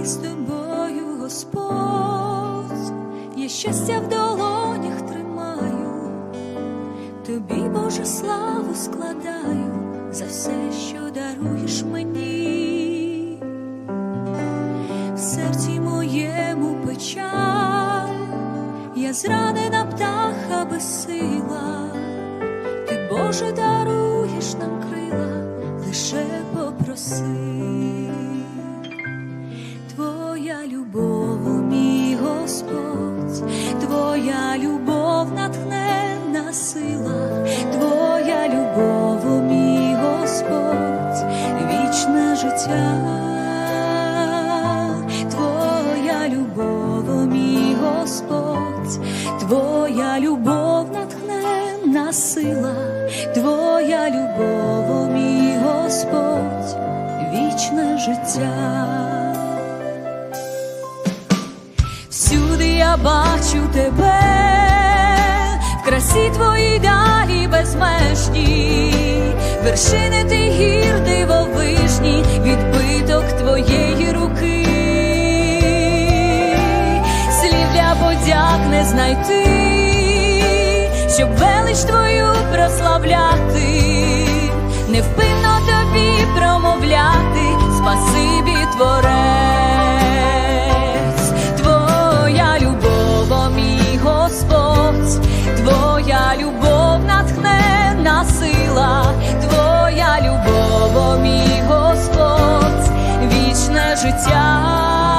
хай з тобою, Господь, я щастя в долонях тримаю, тобі, Боже, славу складаю за все, що даруєш мені, в серці моєму печаль, я зранена птаха без сила, ти Боже даруєш Твоя любов натхненна сила, Твоя любов, о мій Господь, вічне життя, Твоя любов, о мій Господь, Твоя любов натхненна сила, Твоя любов, о мій Господь, вічне життя. Бачу тебе, в красі твоїй далі безмежні, вершини ти гір дивовижні, відбиток твоєї руки, слів для подяк не знайти, щоб велич твою прославляти, невпинно тобі промовляти, спасибі творець. Твоя любов, мій Господь, вічне життя.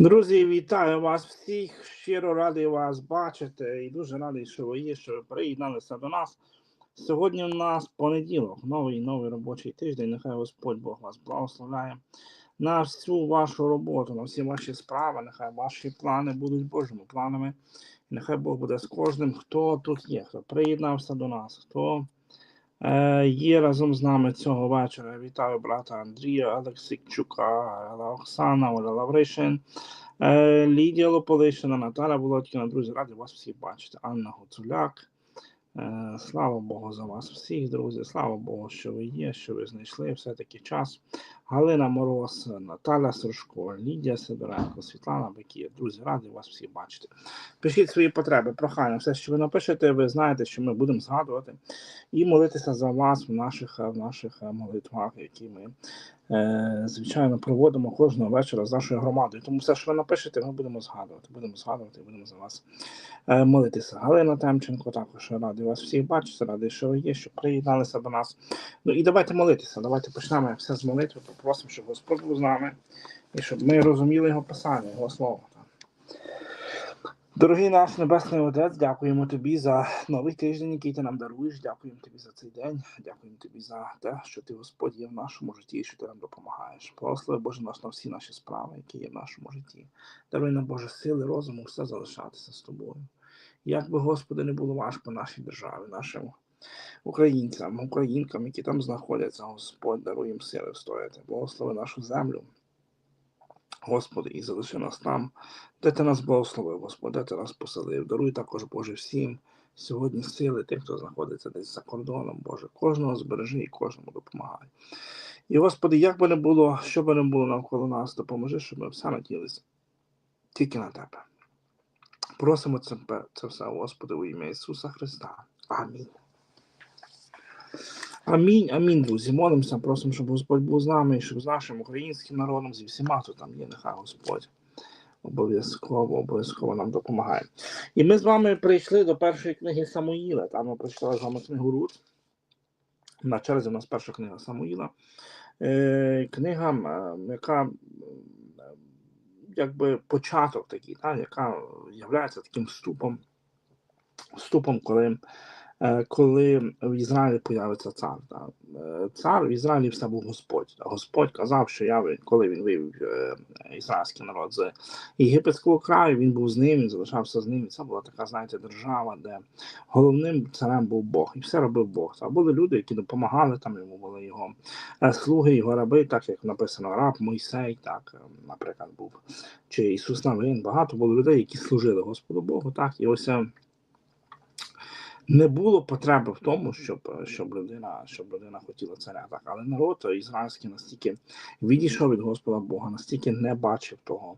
Друзі, вітаю вас всіх. Щиро радий вас бачити і дуже радий, що ви є, що ви приєдналися до нас. Сьогодні у нас понеділок, новий новий робочий тиждень. Нехай Господь Бог вас благословляє на всю вашу роботу, на всі ваші справи. Нехай ваші плани будуть Божими планами. Нехай Бог буде з кожним, хто тут є, хто приєднався до нас, хто є разом з нами цього вечора. Вітаю брата Андрія Олексійчука, Оксана, Оля Лавришин. Е, Лідія Лополишина, Наталя Володькіна, друзі, раді вас всіх бачити. Анна Гуцуляк. Е, Слава Богу за вас всіх, друзі. Слава Богу, що ви є, що ви знайшли все-таки час. Галина Мороз, Наталя Сушко, Лідія Сидоренко, Світлана Бекія. Друзі, раді вас всіх бачити. Пишіть свої потреби, прохання. Все, що ви напишете, ви знаєте, що ми будемо згадувати і молитися за вас в наших, в наших е, молитвах, які ми звичайно проводимо кожного вечора з нашою громадою. Тому все, що ви напишете, ми будемо згадувати. Будемо згадувати, будемо за вас е, молитися. Галина Темченко також радий вас всіх бачити, радий, що ви є, що приєдналися до нас. Ну і давайте молитися. Давайте почнемо все з молитви. Попросимо, щоб Господь був з нами і щоб ми розуміли його писання, його слово. Дорогий наш Небесний Отець, дякуємо тобі за новий тиждень, який ти нам даруєш. Дякуємо тобі за цей день. Дякуємо тобі за те, що ти, Господь, є в нашому житті що ти нам допомагаєш. Благослови Боже нас на всі наші справи, які є в нашому житті. Даруй нам, Боже, сили, розуму, все залишатися з тобою. Як би, Господи, не було важко нашій державі, нашим українцям, українкам, які там знаходяться, Господь, даруй їм сили встояти. Благослови нашу землю. Господи, і залиши нас там, де ти нас благословив, Господи, де ти нас поселив. Даруй також, Боже, всім сьогодні сили тих, хто знаходиться десь за кордоном, Боже. Кожного збережи і кожному допомагай. І, Господи, як би не було, що би не було навколо нас, допоможи, щоб ми все наділися тільки на Тебе. Просимо це, це все, Господи, у ім'я Ісуса Христа. Амінь. Амінь, амінь, друзі. Молимося, просимо, щоб Господь був з нами, щоб з нашим українським народом, зі всіма, хто там є, нехай Господь обов'язково, обов'язково нам допомагає. І ми з вами прийшли до першої книги Самуїла. Там ми прочитали з вами книгу Рут. На черзі у нас перша книга Самуїла. Е, книга, е, яка е, якби початок такий, та, яка є таким вступом, вступом, коли, коли в Ізраїлі появиться цар. Е, Цар в Ізраїлі все був Господь. Господь казав, що я, коли він вивів е, ізраїльський народ з єгипетського краю, він був з ним, він залишався з ним. Це була така, знаєте, держава, де головним царем був Бог, і все робив Бог. А були люди, які допомагали там йому, були його е, слуги, його раби, так як написано раб Мойсей, так, е, наприклад, був, чи Ісус Навин. Багато було людей, які служили Господу Богу. Так, і ось е, не було потреби в тому, щоб, е, щоб людина, щоб людина хотіла царя. Так, але народ ізраїльський настільки відійшов від Господа Бога, настільки не бачив того,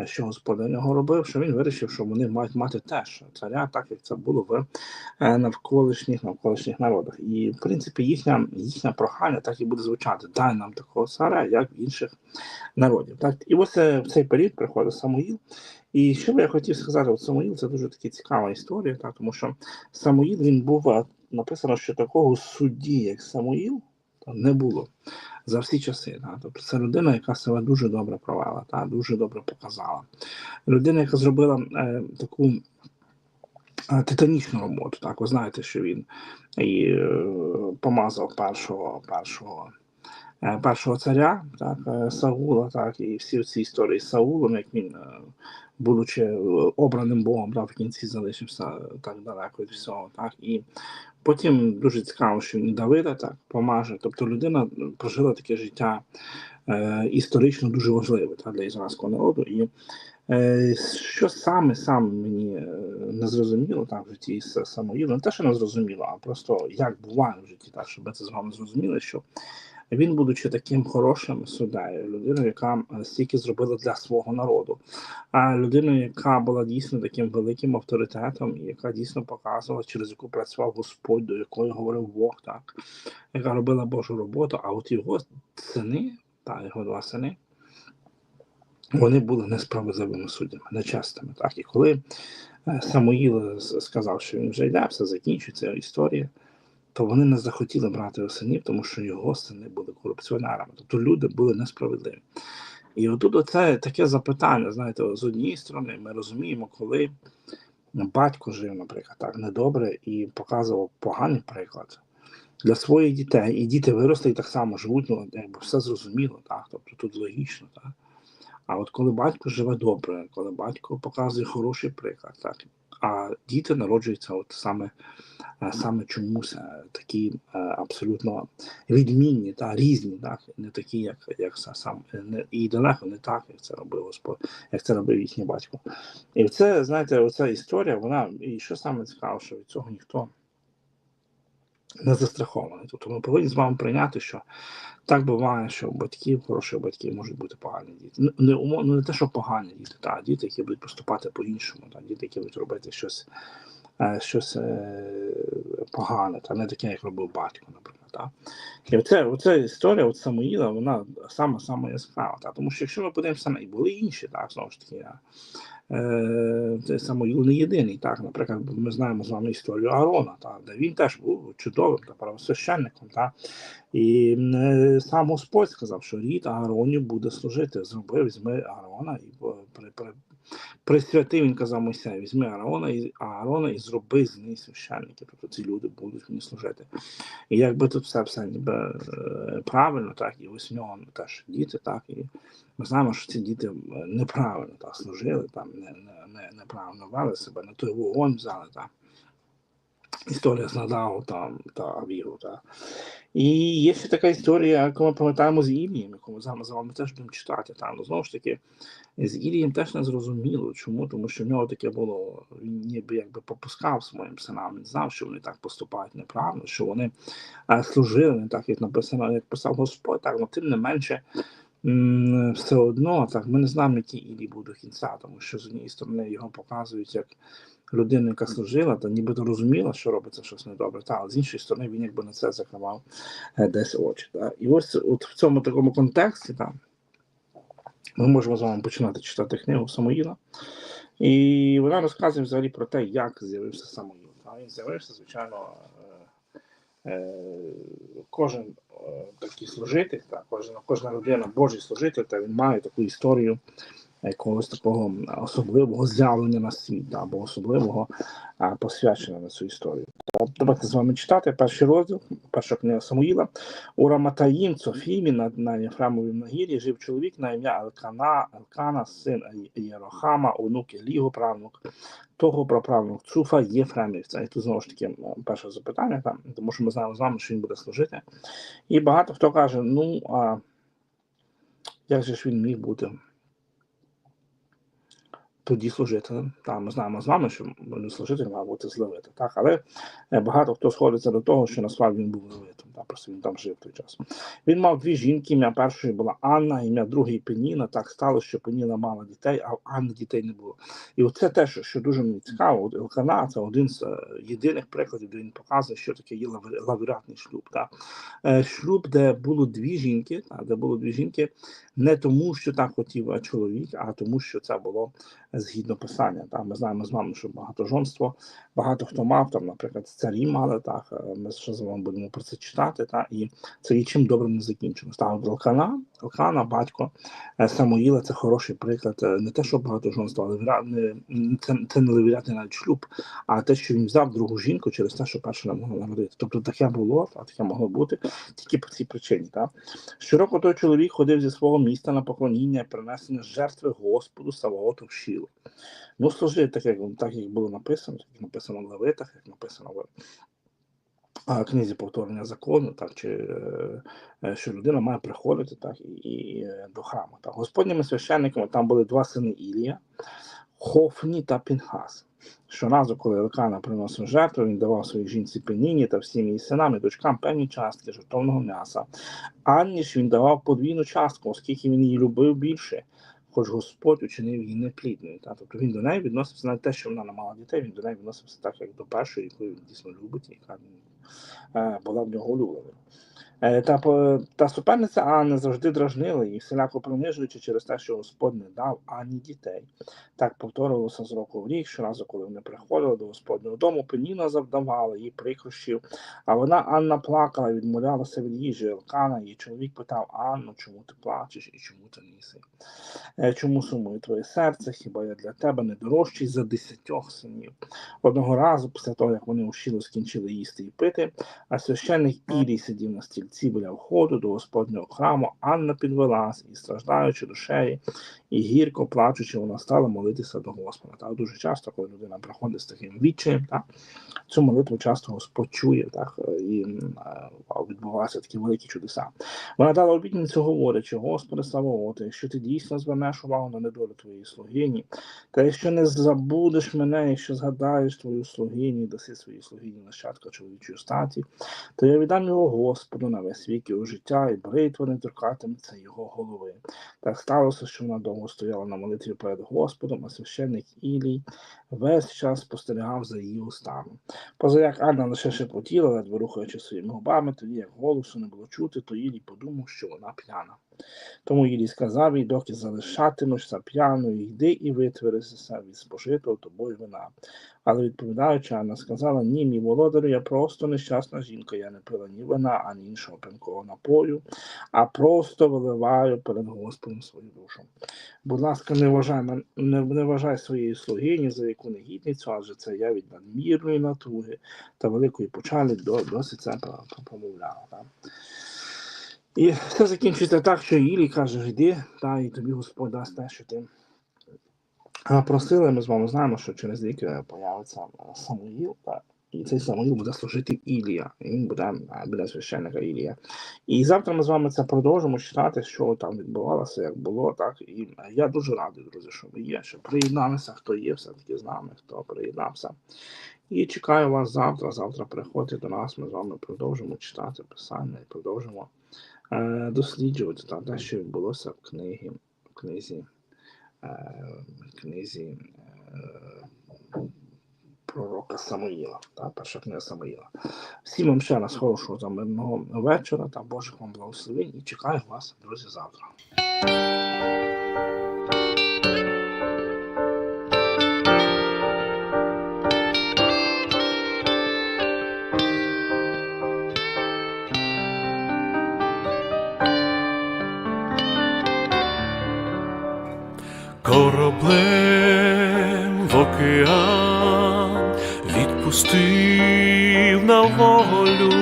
е, що Господь нього робив, що він вирішив, що вони мають мати теж царя, так як це було в е, навколишніх навколишніх народах. І в принципі їхня їхня прохання так і буде звучати: дай нам такого царя, як в інших народів. Так і ось в цей період приходить Самуїл. І що би я хотів сказати, от Самуїл це дуже таки цікава історія, так, тому що Самуїл він був написано, що такого судді, як Самуїл, та, не було за всі часи. Так. Тобто це людина, яка себе дуже добре провела, та, дуже добре показала. Людина, яка зробила е, таку е, титанічну роботу. Так, ви знаєте, що він і е, помазав першого першого. Е, Першого царя, так, е, Саула, так, і всі ці історії з Саулом, як він, е, будучи обраним Богом, так, в кінці залишився так далеко від всього. Так, і потім дуже цікаво, що він Давида так помаже. Тобто людина прожила таке життя е, історично дуже важливе так, для ізраїльського народу. І Що саме саме мені не зрозуміло так в житті з Самоїлом, не те, що не зрозуміло, а просто як буває в житті, так, щоб це з вами зрозуміли, що він, будучи таким хорошим суддею, людиною, яка е, стільки зробила для свого народу, а людиною, яка була дійсно таким великим авторитетом, і яка дійсно показувала, через яку працював Господь, до якої говорив Бог, так, яка робила Божу роботу, а от його сини, та його два сини вони були несправедливими суддями, нечестими. Так і коли е, Самуїл сказав, що він вже йде, все закінчується історія, то вони не захотіли брати його синів, тому що його сини були корупціонерами. Тобто люди були несправедливі. І отут оце таке запитання, знаєте, з однієї сторони, ми розуміємо, коли батько жив, наприклад, так недобре і показував поганий приклад для своїх дітей, і діти виросли і так само живуть, ну якби все зрозуміло, так. Тобто тут логічно, так. А от коли батько живе добре, коли батько показує хороший приклад, так, а діти народжуються от саме, е, саме чомусь е, такі е, абсолютно відмінні та різні, так, не такі, як, як сам не, і далеко не так, як це робив Господь, як це робив їхній батько. І це, знаєте, оця історія, вона, і що саме цікаво, що від цього ніхто не застрахований. Тобто ми повинні з вами прийняти, що так буває, що у батьків, хороших батьків можуть бути погані діти. Не, умов- ну, не те, що погані діти, та, діти, які будуть поступати по-іншому, та, діти, які будуть робити щось, е, щось е, погане, та не таке, як робив батько, наприклад. Та. І оце, оця історія от Самуїла, вона саме яскрава. Та, тому що якщо ми подивимося і були інші, так, знову ж таки, е, це Самуїл не єдиний. Так, наприклад, ми знаємо з вами історію Арона, та, де він теж був чудовим та правосвященником. Та, і е, сам Господь сказав, що рід Ааронів буде служити. Зробив, візьми Аарона і е, при, при, присвятив, він казав Мойсею, візьми Аарона і Аарона і зроби з них священники. Тобто ці люди будуть мені служити. І якби тут все все ніби е, правильно, так, і ось в нього теж діти, так, і ми знаємо, що ці діти неправильно так служили, там не, не, не, неправильно вели себе, на той вогонь взяли. Так. Історія з Надаву там та Авігу. Та. І є ще така історія, яку ми пам'ятаємо з Ілієм, яку ми зараз вами теж будемо читати. Там. Ну, знову ж таки, з Ілієм теж не зрозуміло. Чому? Тому що в нього таке було, він ніби якби попускав своїм синам, він знав, що вони так поступають неправильно, що вони служили не так, як написано, як писав Господь, так, але тим не менше. Все одно так ми не знаємо, який Ілій буде до кінця, тому що з однієї сторони його показують як людину, яка служила, та нібито розуміла, що робиться щось недобре. Та, але з іншої сторони, він якби на це закривав е, десь очі. Та. І ось от в цьому такому контексті, та, ми можемо з вами починати читати книгу Самуїла. І вона розказує взагалі про те, як з'явився Самуїл. А він з'явився, звичайно, е, е, кожен такий служитель, та, кожна, кожна людина, Божий служитель, та він має таку історію якогось такого особливого з'явлення на світ, або особливого а, посвячення на цю історію. Та, Давайте з вами читати перший розділ, перша книга Самуїла. У Раматаїм Софімі на, на Єфремовім нагір'ї жив чоловік на ім'я Елкана, Елкана, син Єрохама, онук Еліго, правнук, того праправнук Цуфа Єфремівця. І тут знову ж таки перше запитання, там, тому що ми знаємо з вами, що він буде служити. І багато хто каже: ну, а як же ж він міг бути тоді служителем? Та, ми знаємо з вами, що служитель має бути з Левита, так? Але е, багато хто сходиться до того, що насправді він був левитом, так? просто він там жив той час. Він мав дві жінки, ім'я першої була Анна, ім'я другої Пеніна. Так сталося, що Пеніна мала дітей, а в Анни дітей не було. І оце те, що, дуже мені цікаво, Елкана це один з е, єдиних прикладів, де він показує, що таке є лавіратний шлюб. Так? Е, Шлюб, де було дві жінки, так? де було дві жінки, не тому, що так хотів чоловік, а тому, що це було згідно писання. Так? Ми знаємо з вами, що багатожонство, багато хто мав, там, наприклад, царі мали, так, е, ми ще з вами будемо про це читати, так? і це нічим добрим не закінчилось. Так, от Елкана, Елкана, батько е, Самуїла, це хороший приклад, е, не те, що багатожонство, але не, це, це не левірятний навіть шлюб, а те, що він взяв другу жінку через те, що перше не могло народити. Тобто таке було, а таке могло бути тільки по цій причині. Так? Щороку той чоловік ходив зі свого міста на поклоніння принесення жертви Господу Саваоту в Шіло. Ну, служив так, як, так, як було написано, так як написано в Левитах, як написано в книзі повторення закону, так, чи е, е, що людина має приходити так, і, і е, до храму. Так. Господніми священниками там були два сини Ілія, Хофні та Пінхас. Щоразу, коли Елкана приносив жертву, він давав своїй жінці Пеніні та всім її синам і дочкам певні частки жертовного м'яса. Анні ж він давав подвійну частку, оскільки він її любив більше, хоч Господь учинив її неплідною. Та? Тобто він до неї відносився навіть те, що вона не мала дітей, він до неї відносився так, як до першої, яку він дійсно любить, яка е, була в нього улюбленою. Е, Та, та суперниця Анни завжди дражнила її, всіляко принижуючи через те, що Господь не дав ані дітей. Так повторювалося з року в рік, щоразу, коли вони приходили до Господнього дому, Пеніна завдавала їй прикрощів, а вона Анна плакала відмовлялася від їжі Елкана. Її чоловік питав Анну, чому ти плачеш і чому ти не їси? Е, Чому сумує твоє серце? Хіба я для тебе не дорожчий за десятьох синів? Одного разу, після того, як вони у Шіло скінчили їсти і пити, а священник Ірій сидів на стільці біля входу до Господнього храму, Анна підвелась і, страждаючи душею, і гірко плачучи, вона стала молитися до Господа. Так, дуже часто, коли людина приходить з таким відчаєм, так, цю молитву часто Господь чує, так, і відбуваються такі великі чудеса. Вона дала обітницю, говорячи, Господи Савооте, якщо ти дійсно звернеш увагу на недолю твоєї слугині, та якщо не забудеш мене, якщо згадаєш твою слугині, даси своїй слугині нащадка чоловічої статі, то я віддам його Господу на весь вік його життя, і бритва не торкатиметься його голови. Так сталося, що вона довго стояла на молитві перед Господом, а священник Ілій весь час спостерігав за її устами. Позаяк Анна лише шепотіла, ледве рухаючи своїми губами, тоді як голосу не було чути, то Ілій подумав, що вона п'яна. Тому Ілій сказав їй, доки залишатимешся п'яною, йди і витверезися від спожитого тобою вина. Але відповідаючи, Анна сказала: Ні, мій володарю, я просто нещасна жінка, я не пила ні вина, ані іншого п'янкового напою, а просто виливаю перед Господом свою душу. Будь ласка, не вважай, не, не вважай своєї слугині за яку негідницю, адже це я від надмірної натуги та великої печалі до, досить це Так? І все закінчується так, що Ілій каже, йди, та, і тобі Господь дасть те, що ти просили. Ми з вами знаємо, що через рік е, появиться е, Самуїл, та, і цей Самуїл буде служити Ілія, і він буде е, біля священника Ілія. І завтра ми з вами це продовжимо читати, що там відбувалося, як було, так. І е, я дуже радий, друзі, що ви є, що приєдналися, хто є все-таки з нами, хто приєднався. І чекаю вас завтра. Завтра приходьте до нас. Ми з вами продовжимо читати писання і продовжимо е, досліджувати та, те, що відбулося в книгі, в книзі, е, книзі е, пророка Самоїла, та, перша книга Самоїла. Всім вам ще раз хорошого та мирного вечора та Божих вам благословень і чекаю вас, друзі, завтра. Кораблем в океан відпустив на волю,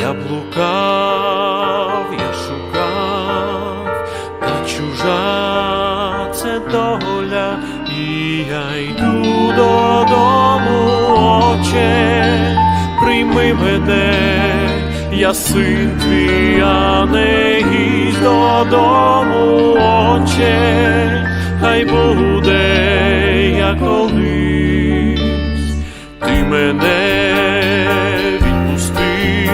я блукав, я шукав, та чужа це доля, і я йду додому, Отче, прийми мене, я син твій, а не гість додому, Отче, хай буде я колись, ти мене відпусти,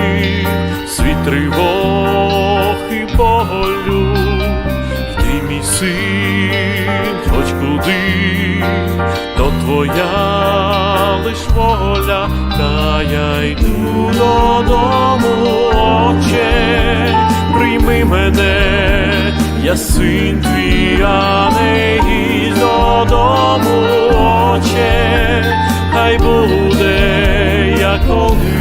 світ тривог і болю, йди мій син, хоч куди, то твоя лиш воля, та я йду додому, Отче, прийми мене, я син твій, а не гість додому, Отче, хай буде як колись.